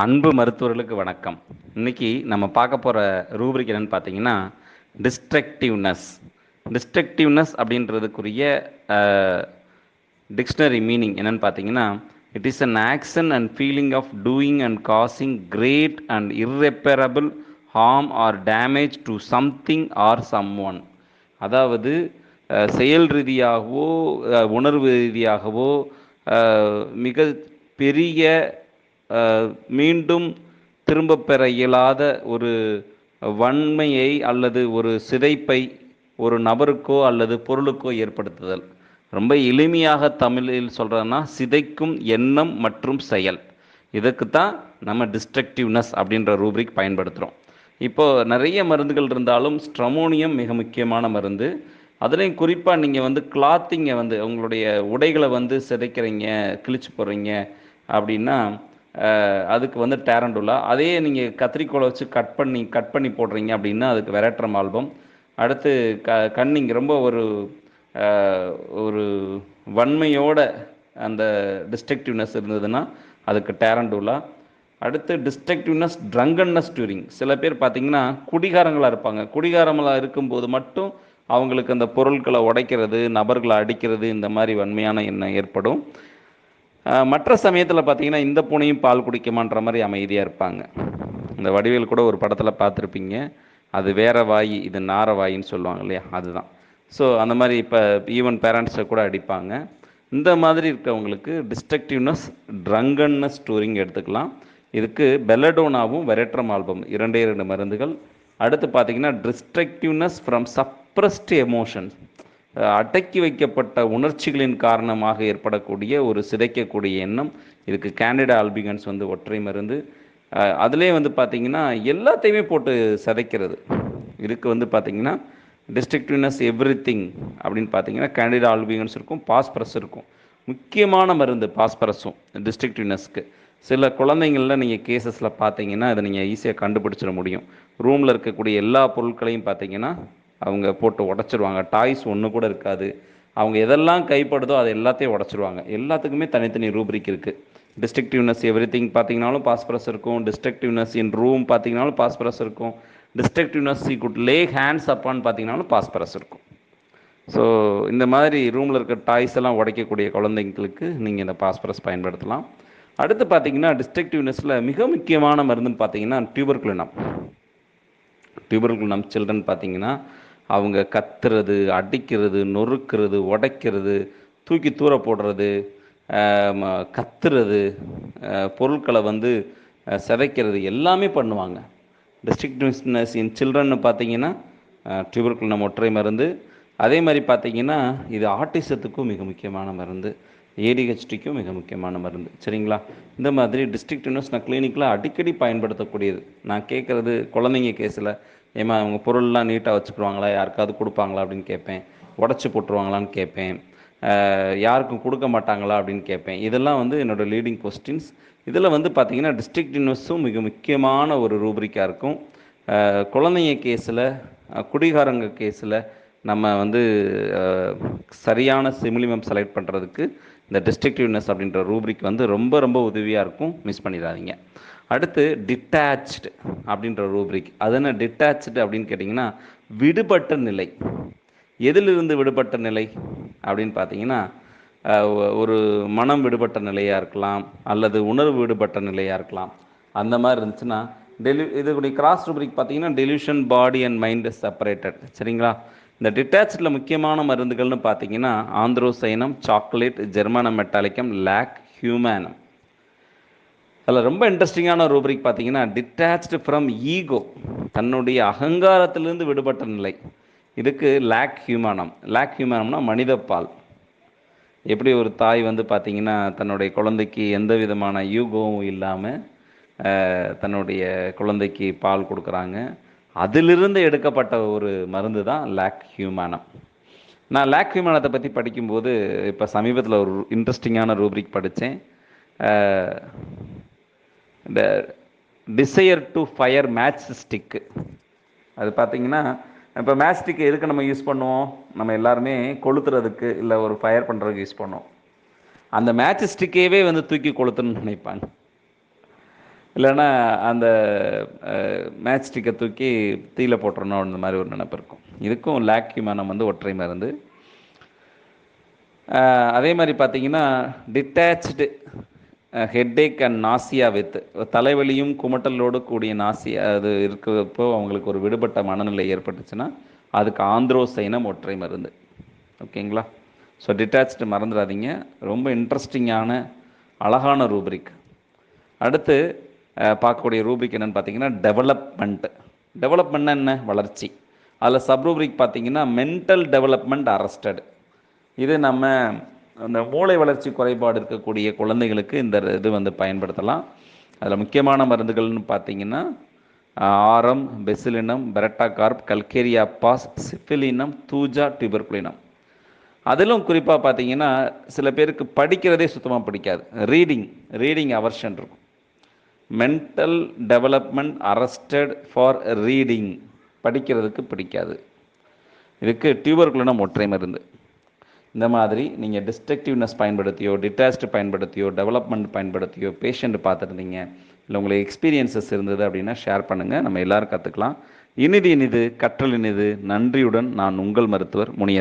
அன்பு மருத்துவர்களுக்கு வணக்கம். இன்னைக்கு நம்ம பார்க்க போகிற ரூபிரிக் என்னன்னு பார்த்தீங்கன்னா டிஸ்ட்ரக்டிவ்னஸ் டிஸ்ட்ரக்டிவ்னஸ் அப்படின்றதுக்குரிய டிக்ஷனரி மீனிங் என்னன்னு பார்த்தீங்கன்னா it is an action and feeling of doing and causing great and irreparable harm or damage to something or someone அதாவது செயல் ரீதியாகவோ உணர்வு ரீதியாகவோ மிக பெரிய மீண்டும் திரும்ப பெற இயலாத ஒரு வன்மையை அல்லது ஒரு சிதைப்பை ஒரு நபருக்கோ அல்லது பொருளுக்கோ ஏற்படுத்துதல். ரொம்ப எளிமையாக தமிழில் சொல்கிறதுன்னா சிதைக்கும் எண்ணம் மற்றும் செயல். இதுக்கு தான் நம்ம டிஸ்ட்ரக்டிவ்னஸ் அப்படின்ற ரூபிக் பயன்படுத்துகிறோம் இப்போ நிறைய மருந்துகள் இருந்தாலும் ஸ்ட்ரமோனியம் மிக முக்கியமான மருந்து. அதுலேயும் குறிப்பாக நீங்கள் வந்து கிளாத்திங்கை வந்து உங்களுடைய உடைகளை வந்து சிதைக்கிறீங்க கிழிச்சு போடுறீங்க அப்படின்னா அதுக்கு வந்து டேரண்டுலா. அதே நீங்கள் கத்திரிக்கோலை வச்சு கட் பண்ணி கட் பண்ணி போடுறீங்க அப்படின்னா அதுக்கு வெரட்ரம் ஆல்பம் அடுத்து க கன்னிங் ரொம்ப ஒரு ஒரு வன்மையோட அந்த டிஸ்ட்ரக்டிவ்னஸ் இருந்ததுன்னா அதுக்கு டேரண்டூலா. அடுத்து டிஸ்ட்ரக்டிவ்னஸ் ட்ரங்கன்னஸ் டூரிங் சில பேர் பார்த்தீங்கன்னா குடிகாரங்களாக இருப்பாங்க. குடிகாரங்களாக இருக்கும்போது மட்டும் அவங்களுக்கு அந்த பொருட்களை உடைக்கிறது நபர்களை அடிக்கிறது இந்த மாதிரி வன்மையான எண்ணம் ஏற்படும். மற்ற சமயத்தில் பார்த்தீங்கன்னா இந்த பூனையும் பால் குடிக்குமான்ற மாதிரி அமைதியாக இருப்பாங்க. இந்த வடிவேல் கூட ஒரு படத்தில் பார்த்துருப்பீங்க அது வேற வாய் இது நார வாயின்னு சொல்லுவாங்க இல்லையா? அதுதான். ஸோ அந்த மாதிரி இப்போ ஈவன் பேரண்ட்ஸை கூட அடிப்பாங்க. இந்த மாதிரி இருக்கவங்களுக்கு டிஸ்ட்ரக்டிவ்னஸ் ட்ரங்கன்னஸ் டூரிங் எடுத்துக்கலாம். இதுக்கு பெலடோனாவும் வெரட்ரம் ஆல்பம் இரண்டே இரண்டு மருந்துகள். அடுத்து பார்த்தீங்கன்னா டிஸ்ட்ரக்டிவ்னஸ் ஃப்ரம் சப்ரஸ்ட் எமோஷன்ஸ் அடக்கி வைக்கப்பட்ட உணர்ச்சிகளின் காரணமாக ஏற்படக்கூடிய ஒரு சிதைக்கக்கூடிய எண்ணம் இதுக்கு கேண்டிடா ஆல்பிகன்ஸ் வந்து ஒற்றை மருந்து. அதிலே வந்து பார்த்தீங்கன்னா எல்லாத்தையுமே போட்டு சிதைக்கிறது. இதுக்கு வந்து பார்த்திங்கன்னா டிஸ்ட்ரிக்டிவ்னஸ் எவ்ரி திங் அப்படின்னு பார்த்தீங்கன்னா கேண்டிடா ஆல்பிகன்ஸ் இருக்கும் பாஸ்பரஸ் இருக்கும். முக்கியமான மருந்து பாஸ்பரஸும் டிஸ்ட்ரிக்டிவ்னஸ்க்கு சில குழந்தைங்களில் நீங்கள் கேசஸில் பார்த்தீங்கன்னா அதை நீங்கள் ஈஸியாக கண்டுபிடிச்சிட முடியும். ரூமில் இருக்கக்கூடிய எல்லா பொருட்களையும் பார்த்தீங்கன்னா அவங்க போட்டு உடச்சிருவாங்க. டாய்ஸ் ஒன்று கூட இருக்காது. அவங்க எதெல்லாம் கைப்படுதோ அதை எல்லாத்தையும் உடச்சிருவாங்க. எல்லாத்துக்குமே தனித்தனி ரூப்ரிக் இருக்குது டிஸ்ட்ரக்டிவ்னஸ் எவ்ரி திங் பார்த்தீங்கனாலும் பாஸ்பரஸ் இருக்கும். டிஸ்ட்ரக்டிவ்னஸ் இன் ரூம் பார்த்தீங்கனாலும் பாஸ்பரஸ் இருக்கும். Destructiveness C could lay hands அப்பான்னு பார்த்தீங்கனாலும் பாஸ்பரஸ் இருக்கும். ஸோ இந்த மாதிரி ரூமில் இருக்க டாய்ஸ் எல்லாம் உடைக்கக்கூடிய குழந்தைங்களுக்கு நீங்கள் இந்த பாஸ்பரஸ் பயன்படுத்தலாம். அடுத்து பார்த்தீங்கன்னா டிஸ்ட்ரக்டிவ்னஸில் மிக முக்கியமான மருந்துன்னு பார்த்தீங்கன்னா டியூபர்குலினம் டியூபர்குலினம் சில்ட்ரன் பார்த்தீங்கன்னா அவங்க கத்துறது அடிக்கிறது நொறுக்கிறது உடைக்கிறது தூக்கி தூர போடுறது கத்துறது பொருட்களை வந்து சிதைக்கிறது எல்லாமே பண்ணுவாங்க. டிஸ்ட்ரிக்ட்னஸ் இன் சில்ட்ரன் பார்த்தீங்கன்னா டியூபர்குலினம் ஒற்றை மருந்து. அதே மாதிரி பார்த்தீங்கன்னா இது ஆட்டிசத்துக்கும் மிக முக்கியமான மருந்து. ஏடிஹெச்டிக்கும் மிக முக்கியமான மருந்து. சரிங்களா? இந்த மாதிரி டிஸ்ட்ரிக்ட்னஸ் நான் கிளினிக்கில் அடிக்கடி பயன்படுத்தக்கூடியது. நான் கேட்குறது குழந்தைங்க கேஸில் ஏமா அவங்க பொருள்லாம் நீட்டாக வச்சுக்குருவாங்களா யாருக்காவது கொடுப்பாங்களா அப்படின்னு கேட்பேன். உடச்சி போட்டுருவாங்களான்னு கேட்பேன். யாருக்கும் கொடுக்க மாட்டாங்களா அப்படின்னு கேட்பேன். இதெல்லாம் வந்து என்னோட லீடிங் கொஸ்டின்ஸ் இதில் வந்து பார்த்திங்கன்னா டிஸ்ட்ரிக்ட் யூனிவர்ஸும் மிக முக்கியமான ஒரு ரூபரிக்காக இருக்கும். குழந்தைங்க கேஸில் குடிகாரங்க கேஸில் நம்ம வந்து சரியான சிமிலிமம் செலக்ட் பண்ணுறதுக்கு இந்த டிஸ்ட்ரிக்டிவ்னஸ் அப்படின்ற ரூப்ரிக் வந்து ரொம்ப ரொம்ப உதவியாக இருக்கும். மிஸ் பண்ணிடாதீங்க. அடுத்து டிட்டாச்டு அப்படின்ற ரூப்ரிக் அது என்ன டிட்டாச்டு அப்படின்னு கேட்டிங்கன்னா விடுபட்ட நிலை. எதிலிருந்து விடுபட்ட நிலை அப்படின்னு பார்த்தீங்கன்னா ஒரு மனம் விடுபட்ட நிலையாக இருக்கலாம் அல்லது உணர்வு விடுபட்ட நிலையாக இருக்கலாம். அந்த மாதிரி இருந்துச்சுன்னா டெலி இதுக்குடைய கிராஸ் ரூப்ரிக் பார்த்தீங்கன்னா delusion body and mind separated சரிங்களா? இந்த டிட்டாச்சில் முக்கியமான மருந்துகள்னு பார்த்தீங்கன்னா ஆந்திரோசைனம் சாக்லேட் ஜெர்மானம் மெட்டாலிக்கம் லேக் ஹியூமேனம் அதில் ரொம்ப இன்ட்ரெஸ்டிங்கான ரூப்ரிக் பார்த்தீங்கன்னா டிட்டாச்டு ஃப்ரம் ஈகோ தன்னுடைய அகங்காரத்திலிருந்து விடுபட்ட நிலை. இதுக்கு லேக் ஹியூமானம் லேக் ஹியூமானம்னா மனிதப்பால் எப்படி ஒரு தாய் வந்து பார்த்திங்கன்னா தன்னுடைய குழந்தைக்கு எந்த விதமான யூகோவும் இல்லாமல் தன்னுடைய குழந்தைக்கு பால் கொடுக்குறாங்க. அதிலிருந்து எடுக்கப்பட்ட ஒரு மருந்து தான் லேக் ஹியூமானம் நான் லேக் ஹியூமானத்தை பற்றி படிக்கும்போது இப்போ சமீபத்தில் ஒரு இன்ட்ரெஸ்டிங்கான ரூப்ரிக் படித்தேன் இந்த desire to fire match stick அது பார்த்தீங்கன்னா இப்போ மேட்ச் ஸ்டிக்கு எதுக்கு நம்ம யூஸ் பண்ணுவோம்? நம்ம எல்லாருமே கொளுத்துறதுக்கு இல்லை ஒரு ஃபயர் பண்ணுறதுக்கு யூஸ் பண்ணுவோம். அந்த மேட்ச் ஸ்டிக்கையவே வந்து தூக்கி கொளுத்துன்னு நினைப்பாங்க. இல்லைன்னா அந்த மேட்ச் ஸ்டிக்கை தூக்கி தீயில போட்டுறணும் அந்த மாதிரி ஒரு நினைப்பு இருக்கும். இதுக்கும் லாக்யூமானம் வந்து ஒற்றை மருந்து. அதே மாதிரி பார்த்தீங்கன்னா detach headache and nausea with தலைவலியும் குமட்டலோடு கூடிய நாசியா அது இருக்கிறப்போ அவங்களுக்கு ஒரு விடுபட்ட மனநிலை ஏற்பட்டுச்சுன்னா அதுக்கு ஆந்திரோசைனம் ஒற்றை மருந்து. ஓகேங்களா ஸோ டிட்டாச்டு மறந்துடாதீங்க. ரொம்ப இன்ட்ரெஸ்டிங்கான அழகான ரூப்ரிக் அடுத்து பார்க்கக்கூடிய ரூபிக் என்னென்னு பார்த்தீங்கன்னா டெவலப்மெண்ட் டெவலப்மெண்ட் என்ன? வளர்ச்சி. அதில் சப் ரூபிக் பார்த்தீங்கன்னா மென்டல் டெவலப்மெண்ட் அரஸ்டட் இது நம்ம அந்த மூளை வளர்ச்சி குறைபாடு இருக்கக்கூடிய குழந்தைகளுக்கு இந்த இது வந்து பயன்படுத்தலாம். அதில் முக்கியமான மருந்துகள்னு பார்த்தீங்கன்னா aurum பெசிலினம் பெரட்டாகார்ப் Calcarea phos syphilinum thuja tuberculinum. அதிலும் குறிப்பாக பார்த்தீங்கன்னா சில பேருக்கு படிக்கிறதே சுத்தமாக பிடிக்காது. ரீடிங் ரீடிங் அவர்ஷன் இருக்கும். Mental development arrested for reading படிக்கிறதுக்கு பிடிக்காது. இதுக்கு டியூபர்குலினம் ஒற்றை மருந்து. இந்த மாதிரி நீங்கள் டிஸ்ட்ரக்டிவ்னஸ் பயன்படுத்தியோ டிட்டாச்டு பயன்படுத்தியோ டெவலப்மெண்ட் பயன்படுத்தியோ பேஷண்ட் பார்த்துருந்தீங்க இல்லை உங்களுக்கு எக்ஸ்பீரியன்சஸ் இருந்தது அப்படின்னா ஷேர் பண்ணுங்கள் நம்ம எல்லோரும் கற்றுக்கலாம் இனிது இனிது கற்றல் இனிது. நன்றியுடன் நான் உங்கள் மருத்துவர் முனியர்.